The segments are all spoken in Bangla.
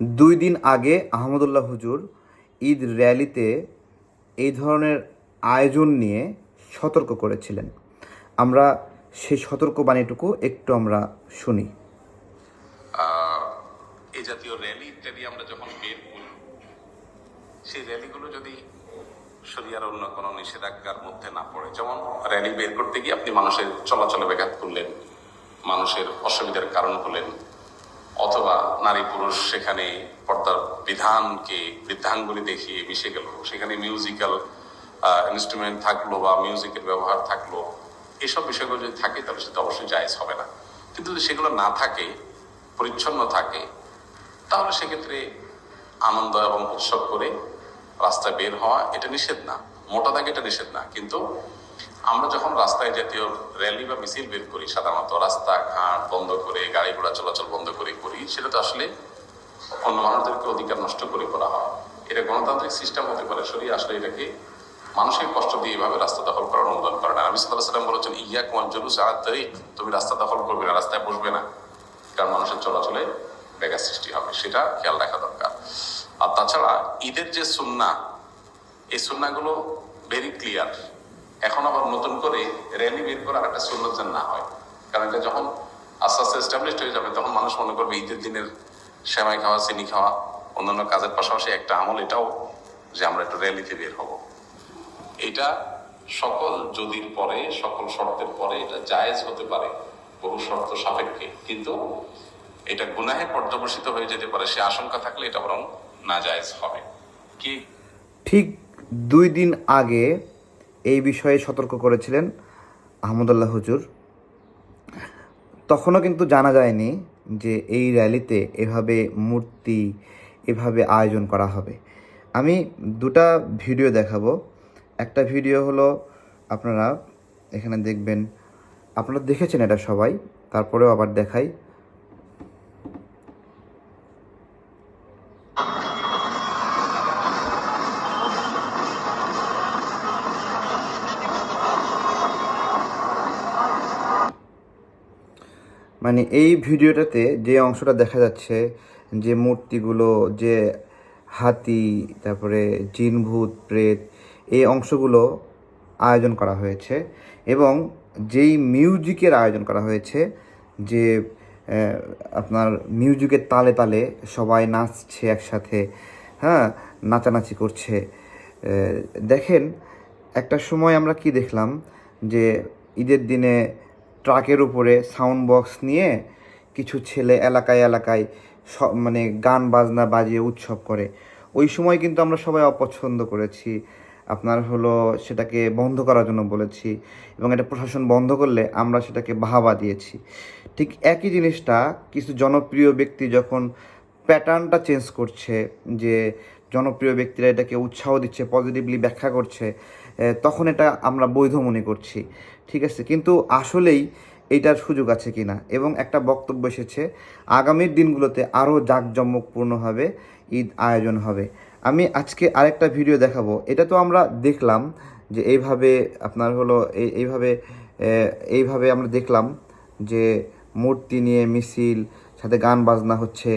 দুই দিন আগে আহমদুল্লাহ হুজুর ঈদ র্যালিতে এই ধরনের আয়োজন নিয়ে সতর্ক করেছিলেন। আমরা সেই সতর্কবাণীটুকু একটু আমরা শুনি। এই জাতীয় র্যালি ইত্যাদি আমরা যখন বের করি সেই র্যালিগুলো যদি শরিয়ার অন্য কোনো নিষেধাজ্ঞার মধ্যে না পড়ে, যেমন র্যালি বের করতে গিয়ে আপনি মানুষের চলাচলে ব্যাঘাত করলেন, মানুষের অসুবিধার কারণ হলেন অথবা নারী পুরুষ সেখানে পর্দার বিধানকে বৃদ্ধাঙ্গুলি দেখিয়ে মিশে গেল। সেখানে মিউজিক্যাল ইনস্ট্রুমেন্ট থাকল বা মিউজিকের ব্যবহার থাকল। এসব বিষয়গুলো যদি থাকে তাহলে সেটা অবশ্যই জায়েজ হবে না। কিন্তু যদি সেগুলো না থাকে, পরিচ্ছন্ন থাকে, তাহলে সেক্ষেত্রে আনন্দ এবং উৎসব করে রাস্তায় বের হওয়া এটা নিষেধ না। মোটা দাগে এটা নিষেধ না। কিন্তু আমরা যখন রাস্তায় জাতীয় র্যালি বা মিছিল বের করি, সাধারণত রাস্তাঘাট বন্ধ করে, গাড়ি ঘোড়া চলাচল বন্ধ করে করি, সেটা তো আসলে অন্য মানুষদেরকে অধিকার নষ্ট করে করা হয়। এটা গণতান্ত্রিক সিস্টেম হতে পারে শরীর আসলে এটাকে মানুষের কষ্ট দিয়ে এভাবে রাস্তা দখল করার অনুদান করে না। আমি সাল্লাহ সাল্লাম বলেছেন ইয়া কোন জলুস আর তুমি রাস্তা দখল করবে না, রাস্তায় বসবে না কারণ মানুষের চলাচলে ব্যাঘাত সৃষ্টি হবে। সেটা খেয়াল রাখা দরকার। আর তাছাড়া ঈদের যে সুন্না এই সুন্নাগুলো ভেরি ক্লিয়ার এখন আবার নতুন করে র্যালি বের করার একটা সুন্নত যেন না হয়। কারণ এটা যখন আস্তে আস্তে এস্টাবলিশড হয়ে যাবে, তখন মানুষ মনে করবে ঈদের দিনের সেমাই খাওয়া, চিনি খাওয়া, অন্যান্য কাজের পাশাপাশি একটা আমল, এটাও যে আমরা একটু র্যালিতে বের হব। এটা সকল যদির পরে, সকল শর্তের পরে এটা জায়েজ হতে পারে, বহু শর্ত সাপেক্ষে। কিন্তু এটা গুনাহে পর্যবসিত হয়ে যেতে পারে, সে আশঙ্কা থাকলে এটা বরং না জায়েজ হবে। কি? ঠিক দুই দিন আগে এই বিষয়ে সতর্ক করেছিলেন আহমদুল্লাহ হুজুর। তখনও কিন্তু জানা যায়নি যে এই র্যালিতে এভাবে মূর্তি, এভাবে আয়োজন করা হবে। আমি দুটা ভিডিও দেখাবো। একটা ভিডিও হলো আপনারা এখানে দেখবেন, আপনারা দেখেছেন এটা সবাই, তারপরেও আবার দেখাই। মানে এই ভিডিওটাতে যে অংশটা দেখা যাচ্ছে, যে মূর্তিগুলো, যে হাতি, তারপরে জিনভূত, প্রেত, এই অংশগুলো আয়োজন করা হয়েছে এবং যেই মিউজিকের আয়োজন করা হয়েছে, যে আপনার মিউজিকের তালে তালে সবাই নাচছে একসাথে হ্যাঁ নাচানাচি করছে। দেখেন, একটা সময় আমরা কি দেখলাম, যে ঈদের দিনে ট্রাকের উপরে সাউন্ড বক্স নিয়ে কিছু ছেলে এলাকায় এলাকায় সব মানে গান বাজনা বাজিয়ে উৎসব করে। ওই সময় কিন্তু আমরা সবাই অপছন্দ করেছি। আপনার হলো সেটাকে বন্ধ করার জন্য বলেছি এবং এটা প্রশাসন বন্ধ করলে আমরা সেটাকে বাহাবা দিয়েছি। ঠিক একই জিনিসটা কিছু জনপ্রিয় ব্যক্তি যখন প্যাটার্নটা চেঞ্জ করছে যে জনপ্রিয় ব্যক্তিরা এটাকে উৎসাহ দিচ্ছে পজিটিভলি ব্যাখ্যা করছে তখন এটা আমরা বৈধ মনে করছি। ঠিক আছে? কিন্তু আসলেই এইটার সুযোগ আছে কি না এবং একটা বক্তব্য এসেছে, আগামীর দিনগুলোতে আরও জাঁকজমকপূর্ণভাবে ঈদ আয়োজন হবে। আমি আজকে আরেকটা ভিডিও দেখাবো। এটা তো আমরা দেখলাম যে এইভাবে আপনার হলো এই এইভাবে এইভাবে আমরা দেখলাম যে মূর্তি নিয়ে মিছিল, সাথে গান বাজনা হচ্ছে।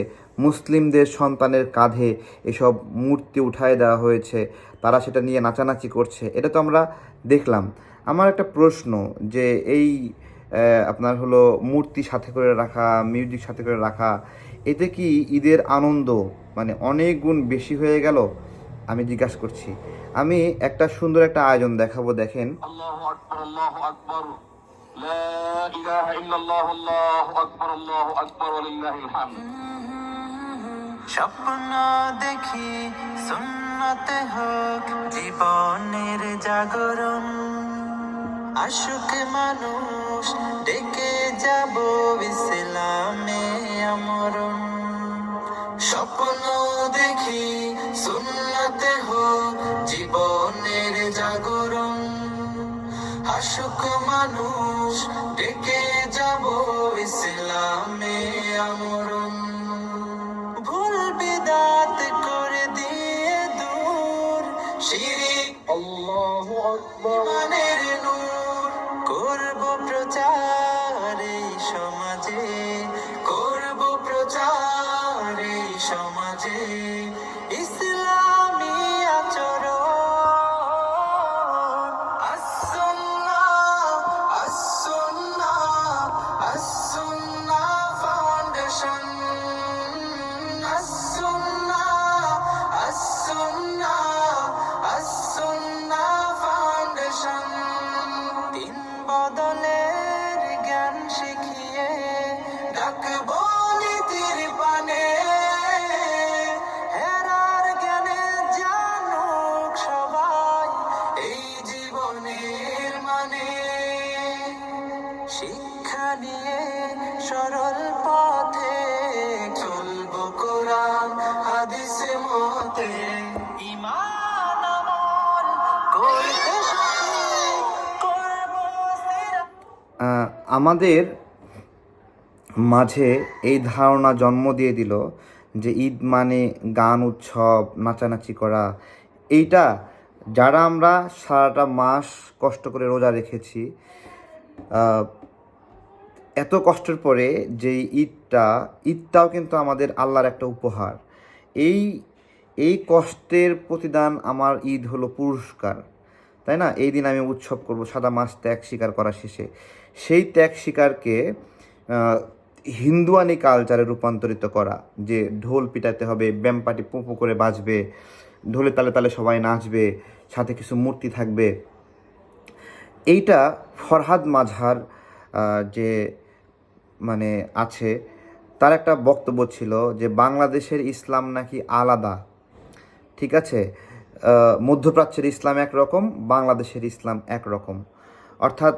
মুসলিমদের সন্তানের কাঁধে এসব মূর্তি উঠায় দেওয়া হয়েছে। তারা সেটা নিয়ে নাচানাচি করছে এটা তো আমরা দেখলাম আমার একটা প্রশ্ন যে এই আহ, আপনার হলো মূর্তি সাথে করে রাখা মিউজিক সাথে করে রাখা এতে কি ঈদের আনন্দ মানে অনেক গুণ বেশি হয়ে গেল আমি জিজ্ঞাসা করছি আমি একটা সুন্দর একটা আয়োজন দেখাবো দেখেন الله أكبر الله أكبر لا إله إلا الله الله أكبر الله أكبر ولله الحمد স্বপ্ন দেখি সুন্নতে হোক, জীবনের জাগরণ। আশুক মানুষ ডেকে যাব ইসলামে আমরণ। স্বপ্ন দেখি সুন্নতে হোক, জীবনের জাগরণ। আশুক মানুষ ডেকে সমাজে শিক্ষা নিয়ে সরল পথে চলবো কোরআন মতে। আমল করতে আমাদের মাঝে এই ধারণা জন্ম দিয়ে দিল যে ঈদ মানে গান, উৎসব, নাচানাচি করা। এইটা যারা আমরা সারাটা মাস কষ্ট করে রোজা রেখেছি এত কষ্টের পরে যে ঈদটা ঈদটাও কিন্তু আমাদের আল্লাহর একটা উপহার। এই এই কষ্টের প্রতিদান আমার ঈদ হলো পুরস্কার তাই না? এই দিন আমি উৎসব করব সাদা মাস ত্যাগ স্বীকার করা শেষে। সেই ত্যাগ আহ, হিন্দুয়ানি কালচারে রূপান্তরিত করা যে ঢোল পিটাতে হবে ব্যাম পাটি পুঁপু করে বাজবে ঢোলে তালে তালে সবাই নাচবে সাথে কিছু মূর্তি থাকবে। এইটা ফরহাদ মাঝহার যে মানে আছে, তার একটা বক্তব্য ছিল যে বাংলাদেশের ইসলাম নাকি আলাদা। ঠিক আছে? মধ্যপ্রাচ্যের ইসলাম একরকম, বাংলাদেশের ইসলাম একরকম। অর্থাৎ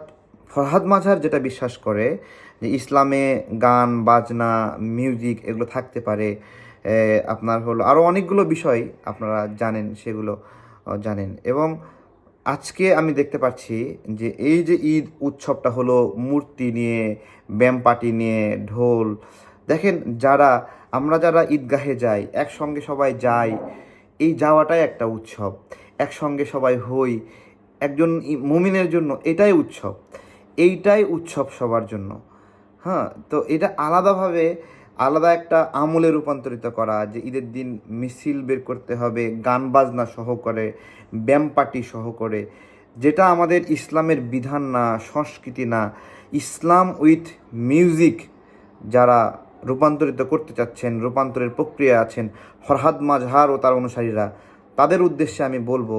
ফরহাদ মাঝার যেটা বিশ্বাস করে যে ইসলামে গান, বাজনা, মিউজিক এগুলো থাকতে পারে আপনার হলো আরও অনেকগুলো বিষয় আপনারা জানেন, সেগুলো জানেন। এবং আজকে আমি দেখতে পাচ্ছি যে এই যে ঈদ উৎসবটা হলো, মূর্তি নিয়ে ব্যাম পার্টি নিয়ে, ঢোল। দেখেন, যারা, আমরা যারা ঈদগাহে যাই, একসঙ্গে সবাই যাই, এই যাওয়াটাই একটা উৎসব। একসঙ্গে সবাই হই, একজন মুমিনের জন্য এটাই উৎসব। এইটাই উৎসব সবার জন্য। হ্যাঁ তো এটা আলাদাভাবে আলাদা একটা আমলে রূপান্তরিত করা, যে ঈদের দিন মিছিল বের করতে হবে, গান বাজনা সহ করে ব্যাম পার্টি সহ করে, যেটা আমাদের ইসলামের বিধান না, সংস্কৃতি না। ইসলাম উইথ মিউজিক যারা রূপান্তরিত করতে চাচ্ছেন, রূপান্তরের প্রক্রিয়া আছেন, ফরহাদ মাজহার ও তার অনুসারীরা, তাদের উদ্দেশ্যে আমি বলব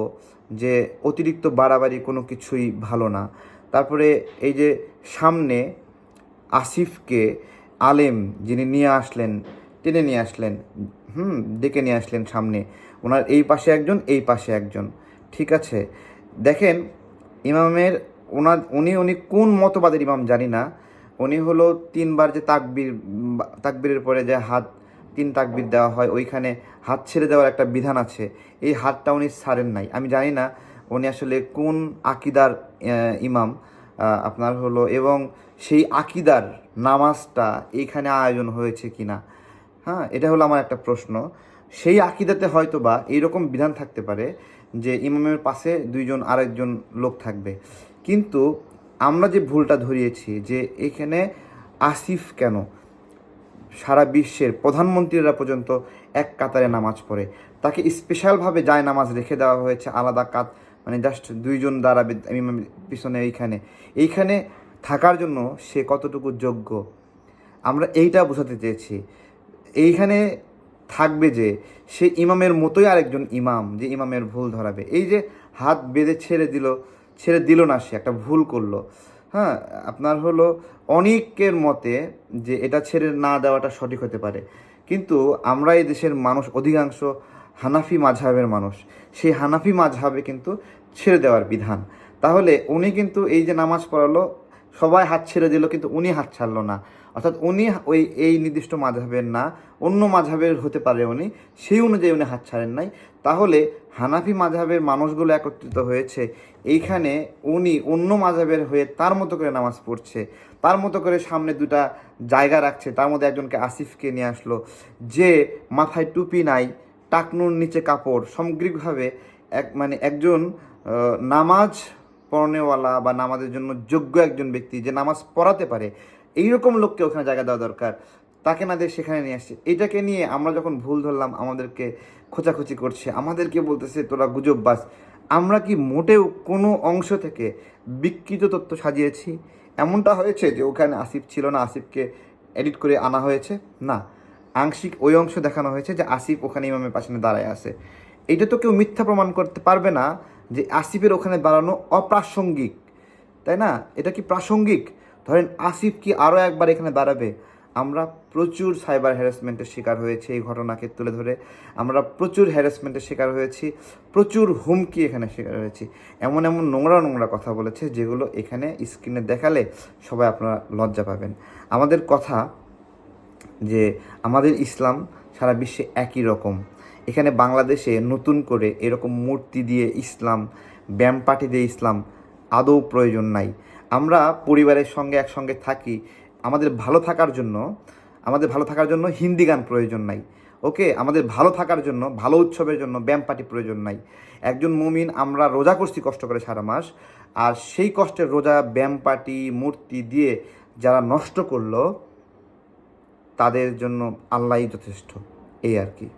যে অতিরিক্ত বাড়াবাড়ি কোনো কিছুই ভালো না। তারপরে এই যে সামনে আসিফকে আলেম যিনি নিয়ে আসলেন, টেনে নিয়ে আসলেন, হুম, ডেকে নিয়ে আসলেন সামনে। ওনার এই পাশে একজন, এই পাশে একজন। ঠিক আছে? দেখেন, ইমামের, ওনার, উনি উনি কোন মতবাদের ইমাম জানি না। উনি হলো তিনবার যে তাকবির তাকবিরের পরে যে হাত, তিন তাকবির দেওয়া হয়, ওইখানে হাত ছেড়ে দেওয়ার একটা বিধান আছে। এই হাতটা উনি ছাড়েন নাই। আমি জানি না উনি আসলে কোন আকিদার ইমাম। আপনার হলো এবং সেই আকিদার নামাজটা এইখানে আয়োজন হয়েছে কিনা? হ্যাঁ এটা হলো আমার একটা প্রশ্ন। সেই আকিদাতে হয়তো বা এইরকম বিধান থাকতে পারে যে ইমামের পাশে দুইজন আরেকজন লোক থাকবে। কিন্তু আমরা যে ভুলটা ধরিয়েছি যে এখানে আসিফ কেন? সারা বিশ্বের প্রধানমন্ত্রীরা পর্যন্ত এক কাতারে নামাজ পড়ে। তাকে স্পেশালভাবে যায় নামাজ রেখে দেওয়া হয়েছে, আলাদা কাত মানে জাস্ট দুইজন দাঁড়াবে ইমাম পিছনে এইখানে। এইখানে থাকার জন্য সে কতটুকু যোগ্য? আমরা এইটা বোঝাতে চেয়েছি। এইখানে থাকবে যে, সে ইমামের মতোই আরেকজন ইমাম যে ইমামের ভুল ধরাবে। এই যে হাত বেঁধে ছেড়ে দিল ছেড়ে দিল না সে, একটা ভুল করল। হ্যাঁ আপনার হলো অনেকের মতে যে এটা ছেড়ে না দেওয়াটা সঠিক হতে পারে। কিন্তু আমরা এই দেশের মানুষ অধিকাংশ হানাফি মাঝহাবের মানুষ। সেই হানাফি মাঝহাবে কিন্তু ছেড়ে দেওয়ার বিধান। তাহলে উনি কিন্তু এই যে নামাজ পড়ালো, সবাই হাত ছেড়ে দিল, কিন্তু উনি হাত ছাড়লো না। অর্থাৎ উনি ওই, এই নির্দিষ্ট মাঝহাবের না, অন্য মাঝহাবের হতে পারে উনি, সেই অনুযায়ী উনি হাত ছাড়েন নাই। তাহলে হানাফি মাঝহাবের মানুষগুলো একত্রিত হয়েছে। এইখানে উনি অন্য মাঝহাবের হয়ে তার মতো করে নামাজ পড়ছে। তার মতো করে সামনে দুটা জায়গা রাখছে। তার মধ্যে একজনকে আসিফকে নিয়ে আসলো। যে মাথায় টুপি নাই টাকনুর নিচে কাপড়, সামগ্রিকভাবে এক মানে একজন নামাজ পড়নেওয়ালা বা নামাজের জন্য যোগ্য একজন ব্যক্তি যে নামাজ পড়াতে পারে, এইরকম লোককে ওখানে জায়গা দেওয়া দরকার। তাকে না দিয়ে সেখানে নিয়ে আসছে। এটাকে নিয়ে আমরা যখন ভুল ধরলাম, আমাদেরকে খোঁচাখুচি করছে, আমাদেরকে বলতেছে, তোরা গুজব বাস আমরা কি মোটেও কোনো অংশ থেকে বিকৃত তথ্য সাজিয়েছি? এমনটা হয়েছে যে ওখানে আসিফ ছিল না, আসিফকে এডিট করে আনা হয়েছে? না। আংশিক ওই অংশ দেখানো হয়েছে যে আসিফ ওখানে ইমামের পাশে দাঁড়ায় আছে। এটা তো কেউ মিথ্যা প্রমাণ করতে পারবে না যে আসিফের ওখানে দাঁড়ানো অপ্রাসঙ্গিক, তাই না? এটা কি প্রাসঙ্গিক? ধরেন আসিফ কি আরও একবার এখানে দাঁড়াবে? আমরা প্রচুর সাইবার হ্যারাসমেন্টের শিকার হয়েছে এই ঘটনাকে তুলে ধরে। আমরা প্রচুর হ্যারাসমেন্টের শিকার হয়েছি, প্রচুর হুমকি এখানে শিকার হয়েছি। এমন এমন নোংরা নোংরা কথা বলেছে যেগুলো এখানে স্ক্রিনে দেখালে সবাই আপনারা লজ্জা পাবেন। আমাদের কথা যে আমাদের ইসলাম সারা বিশ্বে একই রকম। এখানে বাংলাদেশে নতুন করে এরকম মূর্তি দিয়ে ইসলাম, ব্যায়াম পাটি দিয়ে ইসলাম আদৌ প্রয়োজন নাই। আমরা পরিবারের সঙ্গে একসঙ্গে থাকি, আমাদের ভালো থাকার জন্য, আমাদের ভালো থাকার জন্য হিন্দি গান প্রয়োজন নাই। ওকে, আমাদের ভালো থাকার জন্য, ভালো উৎসবের জন্য ব্যায়াম পাটি প্রয়োজন নাই। একজন মুমিন আমরা রোজা করছি কষ্ট করে সারা মাস, আর সেই কষ্টের রোজা, ব্যায়াম পাটি, মূর্তি দিয়ে যারা নষ্ট করল তাদের জন্য আল্লাহই যথেষ্ট। এই আর কি।